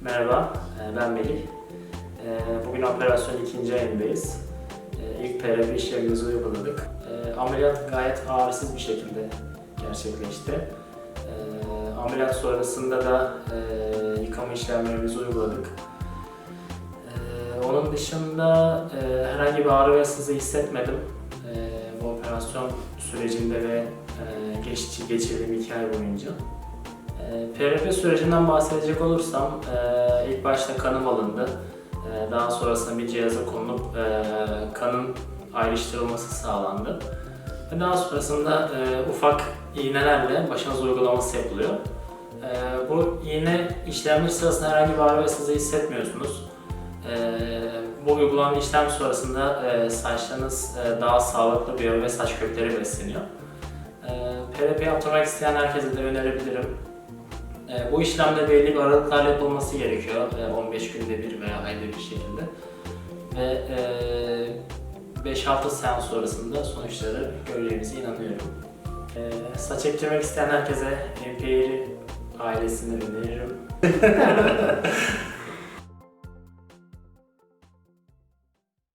Merhaba, e, ben Melih. E, Bugün operasyon ikinci ayındayız. E, İlk PRP işlemimizi uyguladık. Ameliyat gayet ağrısız bir şekilde gerçekleşti. Ameliyat sonrasında da yıkama işlemlerimizi uyguladık. Onun dışında herhangi bir ağrı ve sızı hissetmedim. Bu operasyon sürecinde ve geç, geçirdiğim iki ay boyunca. PRP sürecinden bahsedecek olursam e, ilk başta kanım alındı. E, Daha sonrasında bir cihaza konulup e, kanın ayrıştırılması sağlandı. Ve daha sonrasında ufak iğnelerle başınız uygulaması yapılıyor. Bu iğne işlemleri sırasında herhangi bir ağrı ve sızı hissetmiyorsunuz. Bu uygulanan işlem sonrasında saçlarınız daha sağlıklı bir ve saç kökleri besleniyor. PRP yaptırmak isteyen herkese de önerebilirim. E, bu işlemde belli bir aralıklarla yapılması gerekiyor. E, 15 günde bir veya ayda bir şekilde. Ve e, 5-6 seans sonrasında sonuçları göreceğimize inanıyorum. E, saç ektirmek isteyen herkese Empire ailesini öneririm.